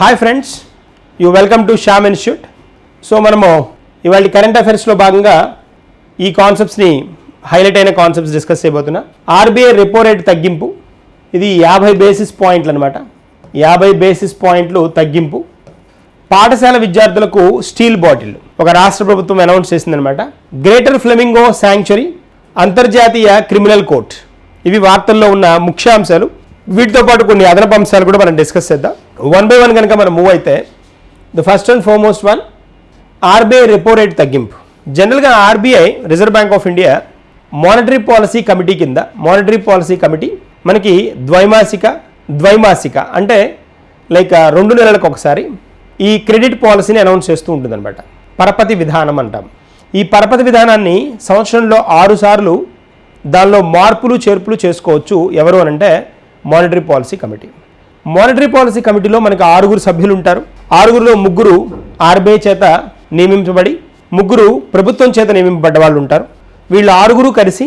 Hi friends you welcome to Shyam institute so మనము ఇవాళ current అఫైర్స్లో భాగంగా ఈ కాన్సెప్ట్స్ని హైలైట్ అయిన కాన్సెప్ట్స్ డిస్కస్ చేయబోతున్నా. ఆర్బీఐ రెపో రేట్ తగ్గింపు ఇది యాభై బేసిస్ పాయింట్లు అనమాట యాభై బేసిస్ పాయింట్లు తగ్గింపు. పాఠశాల విద్యార్థులకు స్టీల్ బాటిల్ ఒక రాష్ట్ర ప్రభుత్వం అనౌన్స్ చేసిందనమాట గ్రేటర్ ఫ్లెమింగో శాంక్చురీ అంతర్జాతీయ క్రిమినల్ కోర్ట్ ఇవి వార్తల్లో ఉన్న ముఖ్యాంశాలు. వీటితో పాటు కొన్ని అదనపు అంశాలు కూడా మనం డిస్కస్ చేద్దాం. వన్ బై వన్ కనుక మనం మూవ్ అయితే the first and foremost one RBI repo rate తగ్గింపు. జనరల్గా RBI Reserve Bank of India monetary policy committee కింద మానిటరీ పాలసీ కమిటీ మనకి ద్వైమాసిక ద్వైమాసిక అంటే లైక్ రెండు నెలలకు ఒకసారి ఈ క్రెడిట్ పాలసీని అనౌన్స్ చేస్తూ ఉంటుందన్నమాట. పరపతి విధానం అంటాం. ఈ పరపతి విధానాన్ని సంవత్సరంలో ఆరుసార్లు దానిలో మార్పులు చేర్పులు చేసుకోవచ్చు ఎవరు అని అంటే monetary policy committee monetary policy కమిటీలో మనకి ఆరుగురు సభ్యులు ఉంటారు. ఆరుగురులో ముగ్గురు ఆర్బీఐ చేత నియమించబడి ముగ్గురు ప్రభుత్వం చేత నియమింపబడ్డ వాళ్ళు ఉంటారు. వీళ్ళు ఆరుగురు కలిసి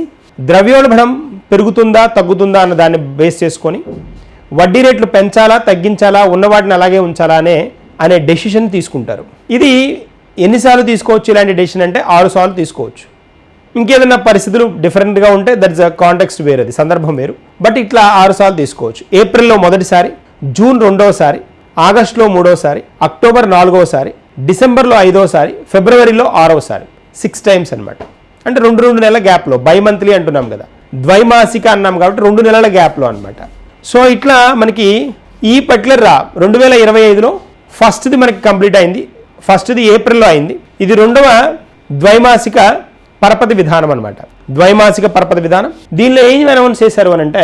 ద్రవ్యోల్బణం పెరుగుతుందా తగ్గుతుందా అన్న దాన్ని బేస్ చేసుకొని వడ్డీ రేట్లు పెంచాలా తగ్గించాలా ఉన్న వాటిని అలాగే ఉంచాలా అనే అనే డెసిషన్ తీసుకుంటారు. ఇది ఎన్నిసార్లు తీసుకోవచ్చు? ఇలాంటి డెసిషన్ అంటే ఆరు సార్లు తీసుకోవచ్చు. ఇంకేదైనా పరిస్థితులు డిఫరెంట్గా ఉంటే దట్ ఇస్ అ కాంటెక్స్ట్ వేరేది సందర్భం వేరు. బట్ ఇట్లా ఆరు సార్లు తీసుకోవచ్చు. ఏప్రిల్లో మొదటిసారి జూన్ రెండవసారి ఆగస్టులో మూడోసారి అక్టోబర్ నాలుగోసారి డిసెంబర్లో ఐదోసారి ఫిబ్రవరిలో ఆరవసారి సిక్స్ టైమ్స్ అన్నమాట. అంటే రెండు రెండు నెలల గ్యాప్లో బై మంత్లీ అంటున్నాం కదా. ద్వైమాసిక అన్నాం కాబట్టి రెండు నెలల గ్యాప్లో అనమాట సో ఇట్లా మనకి ఈ పర్టికులర్ రా రెండు వేల ఇరవై ఐదులో ఫస్ట్ది మనకి కంప్లీట్ అయింది ఫస్ట్ది ఏప్రిల్లో అయింది. ఇది రెండవ ద్వైమాసిక పరపతి విధానం అనమాట ద్వైమాసిక పరపతి విధానం. దీనిలో ఏం అనౌన్స్ చేశారు అని అంటే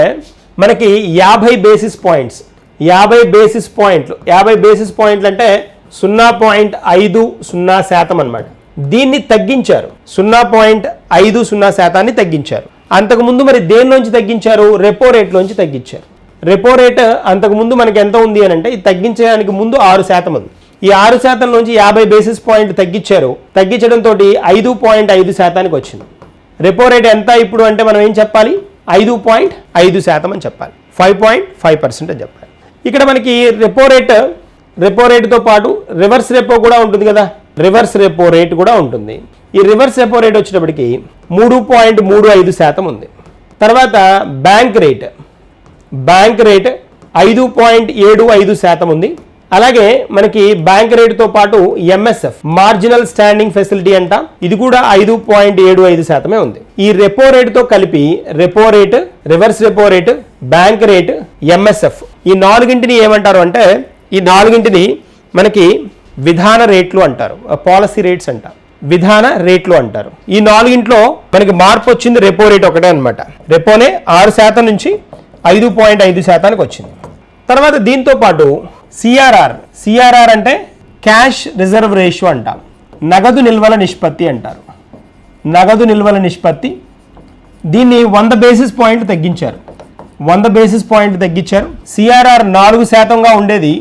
మనకి యాభై బేసిస్ పాయింట్స్ యాభై బేసిస్ పాయింట్లు యాభై బేసిస్ పాయింట్లు అంటే సున్నా పాయింట్ ఐదు సున్నా శాతం అనమాట దీన్ని తగ్గించారు. సున్నా పాయింట్ ఐదు సున్నా శాతాన్ని తగ్గించారు. అంతకుముందు మరి దేనిలోంచి తగ్గించారు? రెపో రేట్లోంచి తగ్గించారు. రెపో రేట్ అంతకుముందు మనకి ఎంత ఉంది అని అంటే ఇది తగ్గించడానికి ముందు ఆరు శాతం ఉంది. ఈ ఆరు శాతం నుంచి యాభై బేసిస్ పాయింట్ తగ్గించారు. తగ్గించడంతో ఐదు పాయింట్ ఐదు శాతానికి వచ్చింది. రెపో రేట్ ఎంత ఇప్పుడు అంటే మనం ఏం చెప్పాలి? ఐదు పాయింట్ ఐదు శాతం అని చెప్పాలి. ఫైవ్ పాయింట్ ఫైవ్ పర్సెంట్ అని చెప్పాలి. ఇక్కడ మనకి రెపో రేట్ రెపో రేటుతో పాటు రివర్స్ రెపో కూడా ఉంటుంది కదా? రివర్స్ రెపో రేట్ కూడా ఉంటుంది. ఈ రివర్స్ రెపో రేట్ వచ్చేటప్పటికి మూడు పాయింట్ మూడు ఐదు శాతం ఉంది. తర్వాత బ్యాంక్ రేట్ బ్యాంక్ రేట్ ఐదు పాయింట్ ఏడు ఐదు శాతం ఉంది. అలాగే మనకి బ్యాంక్ రేటుతో పాటు ఎంఎస్ఎఫ్ మార్జినల్ స్టాండింగ్ ఫెసిలిటీ అంట. ఇది కూడా ఐదు పాయింట్ ఏడు ఐదు శాతమే ఉంది. ఈ రెపో రేటుతో కలిపి repo rate reverse repo rate bank rate MSF ఈ నాలుగింటిని ఏమంటారు అంటే ఈ నాలుగింటిని మనకి విధాన రేట్లు అంటారు. పాలసీ రేట్స్ అంటారు విధాన రేట్లు అంటారు. ఈ నాలుగింట్లో మనకి మార్పు వచ్చింది రెపో రేట్ ఒకటే అనమాట రెపోనే ఆరు శాతం నుంచి ఐదు పాయింట్ ఐదు శాతానికి వచ్చింది. తర్వాత దీంతో పాటు సిఆర్ఆర్ సిఆర్ఆర్ అంటే క్యాష్ రిజర్వ్ రేషియో అంటాం నగదు నిల్వల నిష్పత్తి అంటారు. నగదు నిల్వల నిష్పత్తి. దీన్ని వంద బేసిస్ పాయింట్ తగ్గించారు. వంద బేసిస్ పాయింట్ తగ్గించారు. సిఆర్ఆర్ నాలుగు శాతంగా ఉండేది.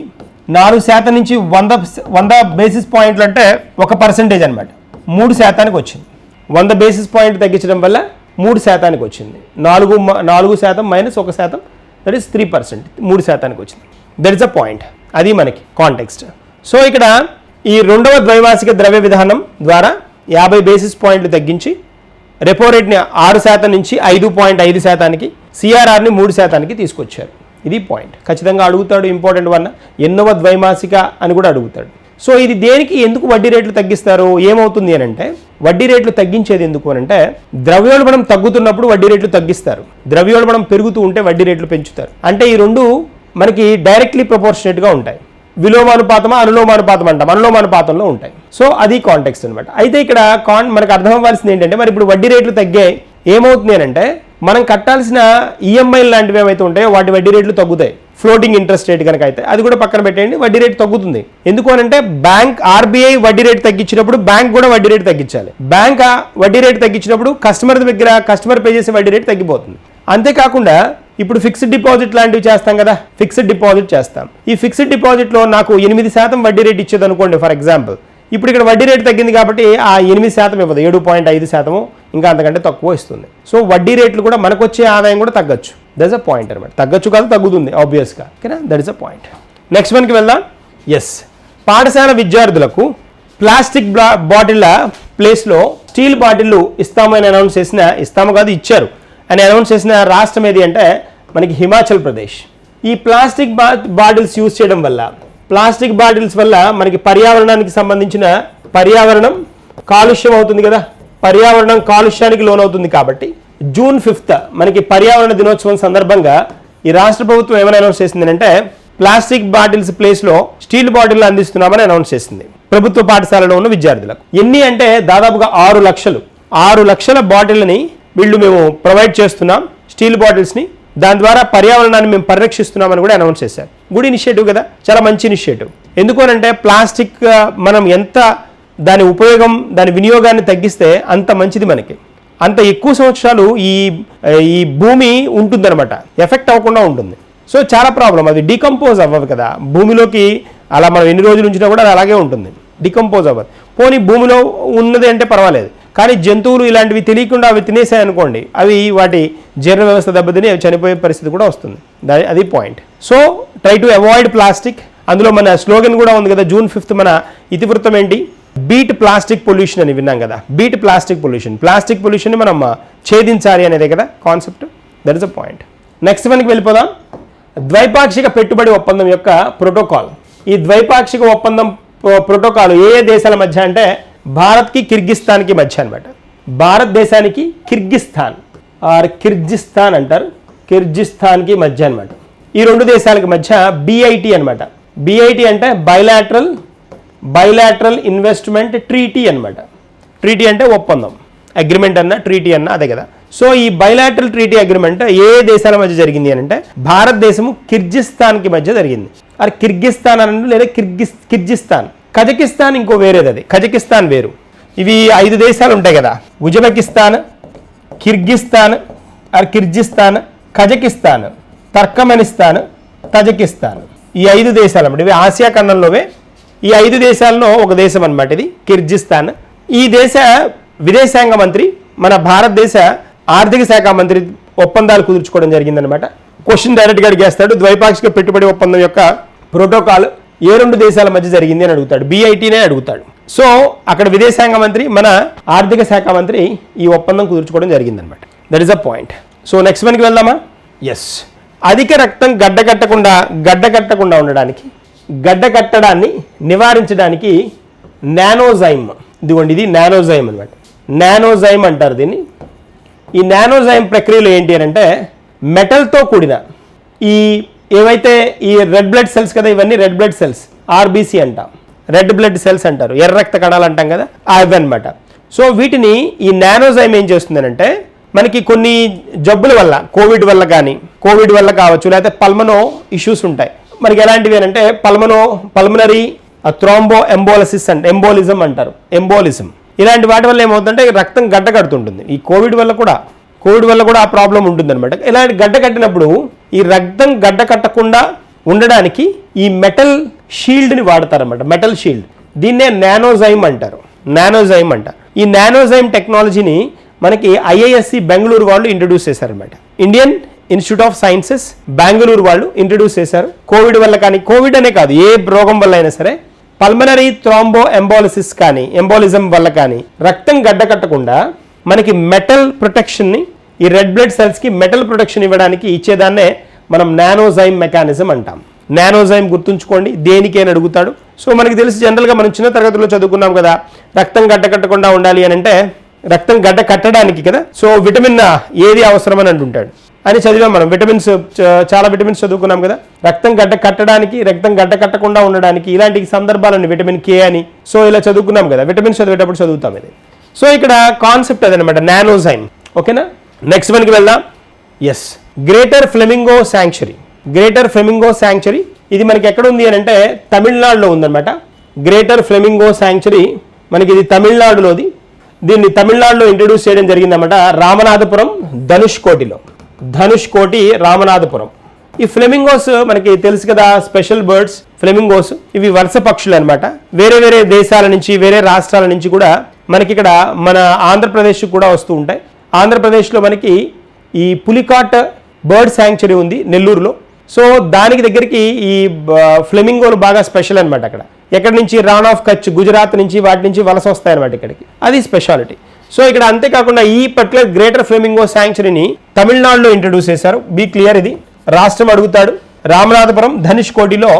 నాలుగు శాతం నుంచి వంద వంద బేసిస్ పాయింట్లు అంటే ఒక పర్సెంటేజ్ అనమాట మూడు శాతానికి వచ్చింది. వంద బేసిస్ పాయింట్ తగ్గించడం వల్ల మూడు శాతానికి వచ్చింది. నాలుగు నాలుగు శాతం మైనస్ ఒక శాతం దట్ ఈస్ త్రీ పర్సెంట్ మూడు శాతానికి వచ్చింది. దట్ ఇస్ అ పాయింట్ అది మనకి కాంటెక్స్ట్ సో ఇక్కడ ఈ రెండవ ద్వైమాసిక ద్రవ్య విధానం ద్వారా యాభై బేసిస్ పాయింట్లు తగ్గించి రెపో రేట్ని ఆరు శాతం నుంచి ఐదు పాయింట్ ఐదు శాతానికి సిఆర్ఆర్ని మూడు శాతానికి తీసుకొచ్చారు. ఇది పాయింట్ ఖచ్చితంగా అడుగుతాడు ఇంపార్టెంట్ వన్ ఎన్నవ ద్వైమాసిక అని కూడా అడుగుతాడు. సో ఇది దేనికి ఎందుకు వడ్డీ రేట్లు తగ్గిస్తారు? ఏమవుతుంది అని అంటే వడ్డీ రేట్లు తగ్గించేది ఎందుకు అని అంటే ద్రవ్యోల్బణం తగ్గుతున్నప్పుడు వడ్డీ రేట్లు తగ్గిస్తారు. ద్రవ్యోల్బణం పెరుగుతూ ఉంటే వడ్డీ రేట్లు పెంచుతారు. అంటే ఈ రెండు మనకి డైరెక్ట్లీ ప్రపోర్షనేట్గా ఉంటాయి. విలోమానుపాతమా అనులోమానుపాతం అంటాం అనులోమానుపాతంలో ఉంటాయి. సో అది కాంటెక్స్ట్ అనమాట అయితే ఇక్కడ కాన్ మనకు అర్థం అవ్వాల్సింది ఏంటంటే మరి ఇప్పుడు వడ్డీ రేట్లు తగ్గాయి ఏమవుతుంది అని అంటే మనం కట్టాల్సిన ఈఎంఐలు లాంటివి ఏమైతే ఉంటాయో వాటి వడ్డీ రేట్లు తగ్గుతాయి. ఫ్లోటింగ్ ఇంట్రెస్ట్ రేట్ కనుక అయితే. అది కూడా పక్కన పెట్టేయండి వడ్డీ రేట్ తగ్గుతుంది. ఎందుకు అంటే బ్యాంక్ ఆర్బీఐ వడ్డీ రేట్ తగ్గించినప్పుడు బ్యాంక్ కూడా వడ్డీ రేట్ తగ్గించాలి. బ్యాంక్ వడ్డీ రేట్ తగ్గించినప్పుడు కస్టమర్ దగ్గర కస్టమర్ పే చేసే వడ్డీ రేట్ తగ్గిపోతుంది. అంతేకాకుండా ఇప్పుడు ఫిక్స్డ్ డిపాజిట్ లాంటివి చేస్తాం కదా ఫిక్స్డ్ డిపాజిట్ చేస్తాం. ఈ ఫిక్స్డ్ డిపాజిట్లో నాకు ఎనిమిది శాతం వడ్డీ రేట్ ఇచ్చేది అనుకోండి ఫర్ ఎగ్జాంపుల్. ఇప్పుడు ఇక్కడ వడ్డీ రేటు తగ్గింది కాబట్టి ఆ ఎనిమిది శాతం ఇవ్వదు ఏడు పాయింట్ ఐదు శాతము ఇంకా అంతకంటే తక్కువ ఇస్తుంది. సో వడ్డీ రేట్లు కూడా మనకు వచ్చే ఆదాయం కూడా తగ్గచ్చు. దట్స్ అ పాయింట్ అనమాట తగ్గచ్చు కాదు తగ్గుతుంది ఆబ్వియస్గా ఓకేనా that is a point next వన్కి వెళ్దాం. ఎస్ పాఠశాల విద్యార్థులకు ప్లాస్టిక్ బ్లా బాటిళ్ళ ప్లేస్లో స్టీల్ బాటిళ్ళు ఇస్తామని అనౌన్స్ చేసిన ఇస్తాము కాదు ఇచ్చారు. అని అనౌన్స్ చేసిన రాష్ట్రం ఏది అంటే మనకి హిమాచల్ ప్రదేశ్. ఈ ప్లాస్టిక్ బా బాటిల్స్ యూజ్ చేయడం వల్ల ప్లాస్టిక్ బాటిల్స్ వల్ల మనకి పర్యావరణానికి సంబంధించిన పర్యావరణం కాలుష్యం అవుతుంది కదా? పర్యావరణం కాలుష్యానికి లోనవుతుంది కాబట్టి జూన్ ఫిఫ్త్ మనకి పర్యావరణ దినోత్సవం సందర్భంగా ఈ రాష్ట్ర ప్రభుత్వం ఏమైనా అనౌన్స్ చేసింది అంటే ప్లాస్టిక్ బాటిల్స్ ప్లేస్లో స్టీల్ బాటిల్ అందిస్తున్నామని అనౌన్స్ చేసింది ప్రభుత్వ పాఠశాలలో ఉన్న విద్యార్థులకు. ఎన్ని అంటే దాదాపుగా ఆరు లక్షలు. ఆరు లక్షల బాటిల్ని వీళ్ళు మేము ప్రొవైడ్ చేస్తున్నాం. స్టీల్ బాటిల్స్ని. దాని ద్వారా పర్యావరణాన్ని మేము పరిరక్షిస్తున్నామని కూడా అనౌన్స్ చేశారు. గుడ్ ఇనిషియేటివ్ కదా? చాలా మంచి ఇనిషియేటివ్. ఎందుకు అంటే ప్లాస్టిక్ మనం ఎంత దాని ఉపయోగం దాని వినియోగాన్ని తగ్గిస్తే అంత మంచిది మనకి. అంత ఎక్కువ సంవత్సరాలు ఈ ఈ భూమి ఉంటుందన్నమాట. ఎఫెక్ట్ అవ్వకుండా ఉంటుంది. సో చాలా ప్రాబ్లం. అది డికంపోజ్ అవ్వదు కదా. భూమిలోకి అలా మనం ఎన్ని రోజులు ఉంచినా కూడా అది అలాగే ఉంటుంది. డికంపోజ్ అవ్వదు. పోనీ భూమిలో ఉన్నది అంటే పర్వాలేదు. కానీ జంతువులు ఇలాంటివి తెలియకుండా అవి తినేసాయి అనుకోండి అవి వాటి జీర్ణ వ్యవస్థ దెబ్బతిని అవి చనిపోయే పరిస్థితి కూడా వస్తుంది. దా- అది point so try to avoid plastic అందులో మన స్లోగన్ కూడా ఉంది కదా జూన్ ఫిఫ్త్ మన ఇతివృత్తం ఏంటి? బీట్ ప్లాస్టిక్ పొల్యూషన్ అని విన్నాం కదా. Beat plastic pollution plastic pollution మనం uh, ఛేదించాలి అనేదే కదా concept that is a point next మనకి వెళ్ళిపోదాం. ద్వైపాక్షిక పెట్టుబడి ఒప్పందం యొక్క ప్రోటోకాల్ ఈ ద్వైపాక్షిక ఒప్పందం ప్రో- ప్రోటోకాల్ ఏ ఏ దేశాల మధ్య అంటే భారత్కి కిర్గిస్తాన్కి మధ్య అనమాట భారతదేశానికి కిర్గిస్తాన్. ఆర్ కిర్జిస్తాన్ అంటారు. కిర్జిస్తాన్కి మధ్య అనమాట ఈ రెండు దేశాలకు మధ్య బిఐటి అనమాట బిఐటి అంటే బైలాటరల్ బైలాటరల్ ఇన్వెస్ట్మెంట్ ట్రీటీ అన్నమాట. ట్రీటీ అంటే ఒప్పందం. అగ్రిమెంట్ అన్న ట్రీటీ అన్న అదే కదా. సో ఈ బైలాటరల్ ట్రీటీ అగ్రిమెంట్ ఏ దేశాల మధ్య జరిగింది అని అంటే భారతదేశము కిర్జిస్తాన్కి మధ్య జరిగింది. అది కిర్గిస్తాన్ అని లేదా కిర్గిస్ కిర్జిస్తాన్. కజకిస్తాన్ ఇంకో వేరేది అది. కజకిస్తాన్ వేరు. ఇవి ఐదు దేశాలు ఉంటాయి కదా. Uzbekistan Kyrgyzstan or Kyrgyzstan Kazakhstan Turkmenistan Tajikistan. ఈ ఐదు దేశాలు అన్నమాట. ఇవి ఆసియా ఖండంలోవే. ఈ ఐదు దేశాల్లో ఒక దేశం అనమాట ఇది కిర్జిస్తాన్. ఈ దేశ విదేశాంగ మంత్రి మన భారతదేశ ఆర్థిక శాఖ మంత్రి ఒప్పందాలు కుదుర్చుకోవడం జరిగిందనమాట క్వశ్చన్ డైరెక్ట్గా అడిగేస్తాడు. ద్వైపాక్షిక పెట్టుబడి ఒప్పందం యొక్క ప్రోటోకాల్ ఏ రెండు దేశాల మధ్య జరిగింది అని అడుగుతాడు. బీఐటీనే అడుగుతాడు. సో అక్కడ విదేశాంగ మంత్రి మన ఆర్థిక శాఖ మంత్రి ఈ ఒప్పందం కుదుర్చుకోవడం జరిగిందనమాట. That is a point so next మనకి వెళ్దామా? ఎస్ అధిక రక్తం గడ్డ కట్టకుండా గడ్డ కట్టకుండా ఉండడానికి గడ్డ కట్టడాన్ని నివారించడానికి నానోజైమ్ ఇదిగోండి ఇది నానోజైమ్ అనమాట. నానోజైమ్ అంటారు దీన్ని. ఈ నానోజైమ్ ప్రక్రియలో ఏంటి అని అంటే మెటల్తో కూడిన ఈ ఏవైతే ఈ రెడ్ బ్లడ్ సెల్స్ కదా ఇవన్నీ రెడ్ బ్లడ్ సెల్స్ ఆర్బీసీ అంటాం. రెడ్ బ్లడ్ సెల్స్ అంటారు. ఎర్ర రక్త కణాలు అంటాం కదా అవి అనమాట సో వీటిని ఈ నానోజైమ్ ఏం చేస్తుందనంటే మనకి కొన్ని జబ్బుల వల్ల కోవిడ్ వల్ల కానీ కోవిడ్ వల్ల కావచ్చు లేకపోతే పల్మనో ఇష్యూస్ ఉంటాయి. మనకి ఎలాంటివి అంటే పల్మనో పల్మనరీ థ్రాంబో ఎంబోలసిస్ అంటే ఎంబోలిజం అంటారు. ఎంబోలిజం. ఇలాంటి వాటి వల్ల ఏమవుతుందంటే రక్తం గడ్డ కడుతుంటుంది. ఈ కోవిడ్ వల్ల కూడా కోవిడ్ వల్ల కూడా ఆ ప్రాబ్లం ఉంటుందన్నమాట. ఇలాంటి గడ్డ కట్టినప్పుడు ఈ రక్తం గడ్డ కట్టకుండా ఉండడానికి ఈ మెటల్ షీల్డ్ని వాడతారన్నమాట. Metal shield. దీన్నే నానోజైమ్ అంటారు. నానోజైమ్ అంట. ఈ నానోజైమ్ టెక్నాలజీని మనకి ఐఐఎస్సి బెంగళూరు వాళ్ళు ఇంట్రడ్యూస్ చేశారనమాట Indian Institute of Sciences Bengaluru వాళ్ళు ఇంట్రడ్యూస్ చేశారు. కోవిడ్ వల్ల కానీ కోవిడ్ అనే కాదు ఏ రోగం వల్ల అయినా సరే పల్మనరీ థ్రాంబో ఎంబాలిసిస్ కానీ ఎంబాలిజం వల్ల కానీ రక్తం గడ్డ కట్టకుండా మనకి మెటల్ ప్రొటెక్షన్ని ఈ రెడ్ బ్లడ్ సెల్స్కి మెటల్ ప్రొటెక్షన్ ఇవ్వడానికి ఇచ్చేదాన్నే మనం నానోజైమ్ మెకానిజం అంటాం. నానోజైమ్ గుర్తుంచుకోండి దేనికేని అడుగుతాడు. సో మనకి తెలిసి జనరల్గా మనం చిన్న తరగతిలో చదువుకున్నాం కదా రక్తం గడ్డ కట్టకుండా ఉండాలి అని అంటే రక్తం గడ్డ కట్టడానికి కదా. సో విటమిన్ ఏది అవసరం అని అంటుంటాడు. అని చదివాం మనం విటమిన్స్ చాలా విటమిన్స్ చదువుకున్నాం కదా. రక్తం గడ్డ కట్టడానికి రక్తం గడ్డ కట్టకుండా ఉండడానికి ఇలాంటి సందర్భాలని విటమిన్ కే అని సో ఇలా చదువుకున్నాం కదా. విటమిన్స్ చదివేటప్పుడు చదువుతాం ఇది. సో ఇక్కడ కాన్సెప్ట్ అదనమాట నానోజైమ్ ఓకేనా నెక్స్ట్ మనకి వెళ్దాం. Yes greater flamingo sanctuary greater flamingo sanctuary ఇది మనకి ఎక్కడ ఉంది అని అంటే తమిళనాడులో ఉందన్నమాట. గ్రేటర్ ఫ్లెమింగో శాంక్చురీ మనకి ఇది తమిళనాడులోది. దీన్ని తమిళనాడులో ఇంట్రడ్యూస్ చేయడం జరిగిందన్నమాట రామనాథపురం ధనుష్ కోటిలో. ధనుష్ కోటి రామనాథపురం. ఈ ఫ్లెమింగోస్ మనకి తెలుసు కదా స్పెషల్ బర్డ్స్ ఫ్లెమింగోస్ ఇవి వలస పక్షులు అనమాట వేరే వేరే దేశాల నుంచి వేరే రాష్ట్రాల నుంచి కూడా మనకి ఇక్కడ మన ఆంధ్రప్రదేశ్ కూడా వస్తూ ఉంటాయి. ఆంధ్రప్రదేశ్లో మనకి ఈ పులికాట్ బర్డ్ శాంక్చురీ ఉంది నెల్లూరులో. సో దానికి దగ్గరికి ఈ ఫ్లెమింగోలు బాగా స్పెషల్ అనమాట అక్కడ. ఎక్కడి నుంచి? రాన్ ఆఫ్ కచ్ గుజరాత్ నుంచి వాటి నుంచి వలస వస్తాయన్నమాట ఇక్కడికి. అది స్పెషాలిటీ. సో ఇక్కడ అంతేకాకుండా ఈ పర్టికులర్ గ్రేటర్ ఫ్లెమింగో శాంక్చురీని తమిళనాడులో ఇంట్రడ్యూస్ చేశారు. బీ క్లియర్ ఇది. రాష్ట్రం అడుగుతాడు. రామనాథపురం ధనుష్ కోటిలో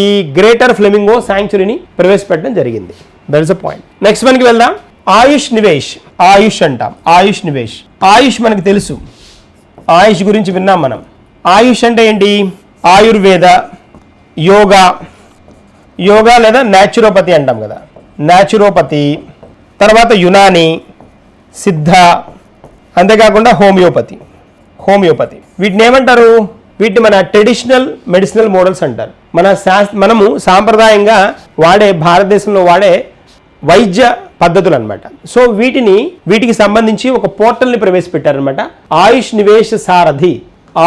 ఈ గ్రేటర్ ఫ్లెమింగో శాంక్చురీని ప్రవేశపెట్టడం జరిగింది. That is a point next వన్కి వెళ్దాం. ఆయుష్ నివేష్ ఆయుష్ అంటాం. ఆయుష్ నివేష్. ఆయుష్ మనకు తెలుసు. ఆయుష్ గురించి విన్నాం మనం. ఆయుష్ అంటే ఏంటి? ఆయుర్వేద యోగా. యోగా లేదా న్యాచురోపతి అంటాం కదా. న్యాచురోపతి తర్వాత యునాని సిద్ధ అంతేకాకుండా హోమియోపతి. హోమియోపతి. వీటిని ఏమంటారు? వీటిని మన ట్రెడిషనల్ మెడిసినల్ మోడల్స్ అంటారు. మన శాస్ మనము సాంప్రదాయంగా వాడే భారతదేశంలో వాడే వైద్య పద్ధతులు అనమాట సో వీటిని వీటికి సంబంధించి ఒక పోర్టల్ని ప్రవేశపెట్టారనమాట Ayush Nivesh Sarathi.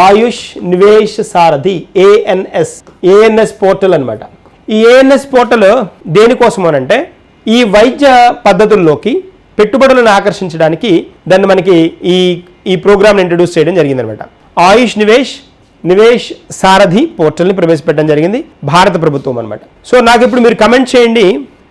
Ayush Nivesh Sarathi ANS ANS portal అన్నమాట. ఈ ఏఎన్ఎస్ పోర్టల్ దేనికోసమోనంటే ఈ వైద్య పద్ధతుల్లోకి పెట్టుబడులను ఆకర్షించడానికి దాన్ని మనకి ఈ ఈ ప్రోగ్రామ్ని ఇంట్రడ్యూస్ చేయడం జరిగిందనమాట ఆయుష్ నివేష్ నివేష్ సారథి పోర్టల్ని ప్రవేశపెట్టడం జరిగింది భారత ప్రభుత్వం అనమాట సో నాకు ఇప్పుడు మీరు కమెంట్ చేయండి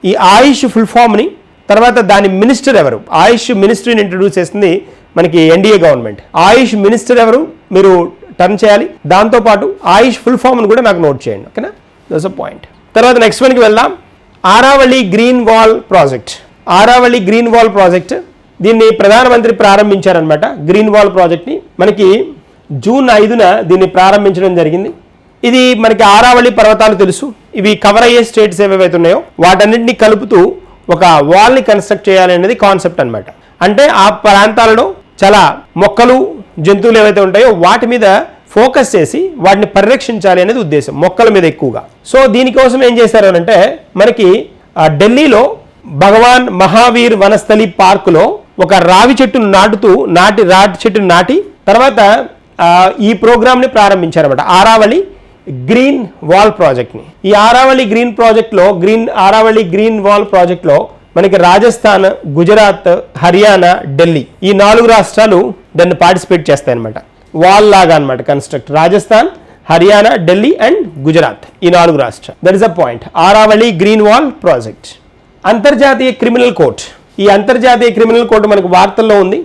ఈ ఆయుష్ ఫుల్ ఫామ్ని తర్వాత దాని మినిస్టర్ ఎవరు? ఆయుష్ మినిస్ట్రీని ఇంట్రడ్యూస్ చేసింది మనకి ఎన్డీఏ గవర్నమెంట్. ఆయుష్ మినిస్టర్ ఎవరు? మీరు టర్న్ చేయాలి. దాంతోపాటు ఆయుష్ ఫుల్ ఫామ్ను కూడా నాకు నోట్ చేయండి ఓకేనా? దోస్ అ పాయింట్ తర్వాత నెక్స్ట్ వన్కి వెళ్దాం. Aravalli green wall project Aravalli green wall project దీన్ని ప్రధానమంత్రి ప్రారంభించారనమాట గ్రీన్ వాల్ ప్రాజెక్ట్ని మనకి జూన్ ఐదున దీన్ని ప్రారంభించడం జరిగింది. ఇది మనకి ఆరావళి పర్వతాలు తెలుసు. ఇవి కవర్ అయ్యే స్టేట్స్ ఏవైతే ఉన్నాయో వాటన్నింటినీ కలుపుతూ ఒక వాల్ని కన్స్ట్రక్ట్ చేయాలి అనేది కాన్సెప్ట్ అనమాట అంటే ఆ ప్రాంతాలలో చాలా మొక్కలు జంతువులు ఏవైతే ఉంటాయో వాటి మీద ఫోకస్ చేసి వాటిని పరిరక్షించాలి అనేది ఉద్దేశం మొక్కల మీద ఎక్కువగా. సో దీనికోసం ఏం చేశారు అంటే మనకి ఢిల్లీలో భగవాన్ మహావీర్ వనస్థలి పార్కులో ఒక రావి చెట్టును నాటుతూ నాటి రాటి చెట్టును నాటి తర్వాత ఈ ప్రోగ్రామ్ని ప్రారంభించారన్నమాట. ఆరావళి గ్రీన్ వాల్ ప్రాజెక్ట్ని. ఈ ఆరావళి గ్రీన్ ప్రాజెక్ట్లో గ్రీన్ ఆరావళి గ్రీన్ వాల్ ప్రాజెక్ట్లో మనకి రాజస్థాన్ గుజరాత్ హర్యానా ఢిల్లీ ఈ నాలుగు రాష్ట్రాలు దాన్ని పార్టిసిపేట్ చేస్తాయి అనమాట వాల్ లాగా అనమాట కన్స్ట్రక్ట్. రాజస్థాన్ హర్యానా ఢిల్లీ అండ్ గుజరాత్ ఈ నాలుగు రాష్ట్రాలు. That is a point Aravalli green wall project. అంతర్జాతీయ క్రిమినల్ కోర్ట్. ఈ అంతర్జాతీయ క్రిమినల్ కోర్టు మనకు వార్తల్లో ఉంది.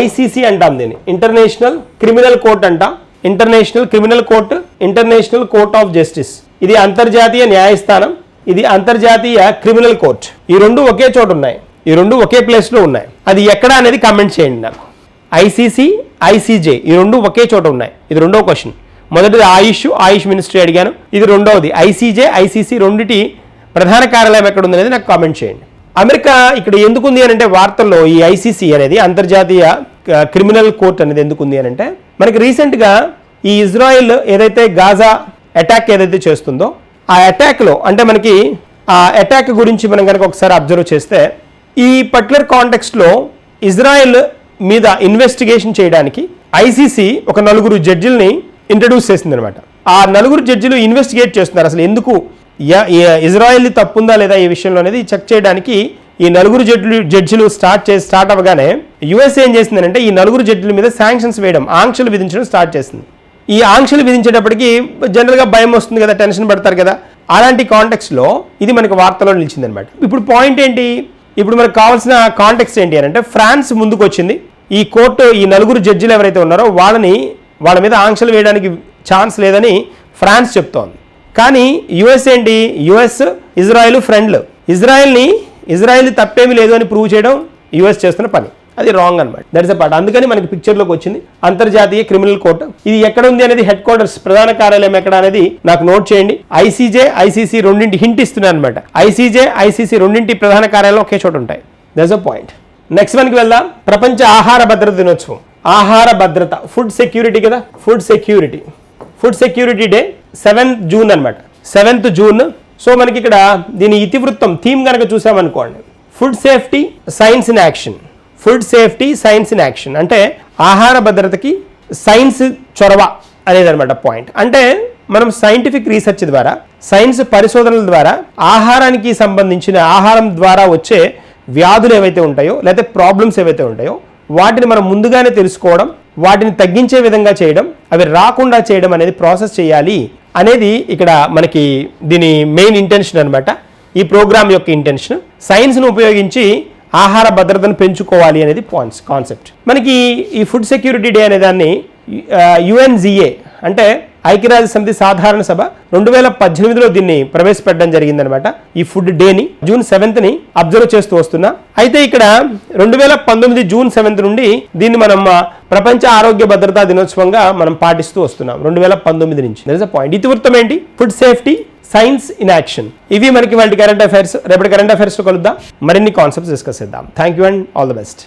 ఐసీసీ అంటాం దీన్ని. ఇంటర్నేషనల్ క్రిమినల్ కోర్ట్ అంటాం. International criminal court international court of justice ఇది అంతర్జాతీయ న్యాయస్థానం ఇది అంతర్జాతీయ క్రిమినల్ కోర్ట్ ఈ రెండు ఒకే చోట ఉన్నాయి. ఈ రెండు ఒకే ప్లేస్లో ఉన్నాయి. అది ఎక్కడ అనేది కామెంట్ చేయండి నాకు. ఐసీసీ ఐసీజే ఈ రెండు ఒకే చోట ఉన్నాయి. ఇది రెండో క్వశ్చన్ మొదటిది ఆయుష్ ఆయుష్ మినిస్ట్రీ అడిగాను. ఇది రెండవది ఐసీజే ఐసీసీ రెండిటి ప్రధాన కార్యాలయం ఎక్కడ ఉంది అనేది నాకు కామెంట్ చేయండి. అమెరికా ఇక్కడ ఎందుకు ఉంది అని అంటే వార్తల్లో ఈ ఐసీసీ అనేది అంతర్జాతీయ క్రిమినల్ కోర్ట్ అనేది ఎందుకు ఉంది అని అంటే మనకి రీసెంట్గా ఈ ఇజ్రాయెల్ ఏదైతే గాజా అటాక్ ఏదైతే చేస్తుందో ఆ అటాక్లో అంటే మనకి ఆ అటాక్ గురించి మనం కనుక ఒకసారి అబ్జర్వ్ చేస్తే ఈ పర్టికులర్ కాంటెక్స్ట్లో ఇజ్రాయెల్ మీద ఇన్వెస్టిగేషన్ చేయడానికి ఐసీసీ ఒక నలుగురు జడ్జిల్ని ఇంట్రడ్యూస్ చేసిందనమాట ఆ నలుగురు జడ్జిలు ఇన్వెస్టిగేట్ చేస్తున్నారు. అసలు ఎందుకు ఇజ్రాయెల్ తప్పుందా లేదా ఈ విషయంలో అనేది చెక్ చేయడానికి ఈ నలుగురు జడ్జిలు జడ్జిలు స్టార్ట్ చేసి స్టార్ట్ అవ్వగానే యుఎస్ ఏం చేసిందంటే ఈ నలుగురు జడ్జిల మీద శాంక్షన్స్ వేయడం ఆంక్షలు విధించడం స్టార్ట్ చేసింది. ఈ ఆంక్షలు విధించేటప్పటికి జనరల్గా భయం వస్తుంది కదా టెన్షన్ పడతారు కదా. అలాంటి కాంటెక్స్లో ఇది మనకు వార్తలో నిలిచింది అనమాట ఇప్పుడు పాయింట్ ఏంటి? ఇప్పుడు మనకు కావాల్సిన కాంటెక్స్ ఏంటి అని అంటే ఫ్రాన్స్ ముందుకు వచ్చింది ఈ కోర్టు ఈ నలుగురు జడ్జిలు ఎవరైతే ఉన్నారో వాళ్ళని వాళ్ళ మీద ఆంక్షలు వేయడానికి ఛాన్స్ లేదని ఫ్రాన్స్ చెప్తోంది. కానీ యుఎస్ ఏంటి? యుఎస్ ఇజ్రాయెల్ ఫ్రెండ్లు ఇజ్రాయెల్ని ఇజ్రాయెల్ తప్పేమీ లేదు అని ప్రూవ్ చేయడం యుఎస్ చేస్తున్న పని. అది రాంగ్ అనమాట దట్స్ అ పార్ట్ అందుకని మనకి పిక్చర్లోకి వచ్చింది. అంతర్జాతీయ క్రిమినల్ కోర్టు ఇది ఎక్కడ ఉంది అనేది హెడ్ క్వార్టర్స్ ప్రధాన కార్యాలయం ఎక్కడ అనేది నాకు నోట్ చేయండి. ఐసీజే ఐసీసీ రెండింటి హింట్ ఇస్తున్నాను అనమాట ఐసీజే ఐసీసీ రెండింటి ప్రధాన కార్యాలయం ఒకే చోట ఉంటాయి. దట్స్ అ పాయింట్ నెక్స్ట్ మనకి వెళ్దాం. ప్రపంచ ఆహార భద్రత దినోత్సవం. ఆహార భద్రత. ఫుడ్ సెక్యూరిటీ కదా? Food security food security day seventh June అన్నమాట. సెవెంత్ జూన్ సో మనకి ఇక్కడ దీని ఇతివృత్తం థీమ్ కనుక చూసామనుకోండి. Food safety science in action food safety science in action. అంటే ఆహార భద్రతకి సైన్స్ చొరవ అనేది అనమాట పాయింట్. అంటే మనం సైంటిఫిక్ రీసెర్చ్ ద్వారా సైన్స్ పరిశోధనల ద్వారా ఆహారానికి సంబంధించిన ఆహారం ద్వారా వచ్చే వ్యాధులు ఏవైతే ఉంటాయో లేకపోతే ప్రాబ్లమ్స్ ఏవైతే ఉంటాయో వాటిని మనం ముందుగానే తెలుసుకోవడం వాటిని తగ్గించే విధంగా చేయడం అవి రాకుండా చేయడం అనేది ప్రాసెస్ చేయాలి అనేది ఇక్కడ మనకి దీని మెయిన్ ఇంటెన్షన్ అనమాట ఈ ప్రోగ్రామ్ యొక్క ఇంటెన్షన్. సైన్స్ను ఉపయోగించి ఆహార భద్రతను పెంచుకోవాలి అనేది పాయింట్స్ కాన్సెప్ట్ మనకి ఈ ఫుడ్ సెక్యూరిటీ డే అనే దాన్ని యుఎన్జిఏ అంటే ఐక్యరాజ్య సమితి సాధారణ సభ రెండు వేల పద్దెనిమిదిలో దీన్ని ప్రవేశపెట్టడం జరిగిందనమాట. ఈ ఫుడ్ డేని జూన్ సెవెంత్ని అబ్జర్వ్ చేస్తూ వస్తున్నా. అయితే ఇక్కడ రెండు వేల పంతొమ్మిది జూన్ సెవెంత్ నుండి దీన్ని మనం ప్రపంచ ఆరోగ్య భద్రతా దినోత్సవంగా మనం పాటిస్తూ వస్తున్నాం. రెండు వేల పంతొమ్మిది నుంచి. దర్ ఇస్ అ పాయింట్ ఇతివృత్తం ఏంటి? Food safety science in action. ఇవి మనకి వాళ్ళ కరెంట్ అఫైర్స్ రేపటి కరెంట్ అఫైర్స్ కలుద్దాం. మరిన్ని కాన్సెప్ట్స్ డిస్కస్ చేద్దాం. Thank you and all the best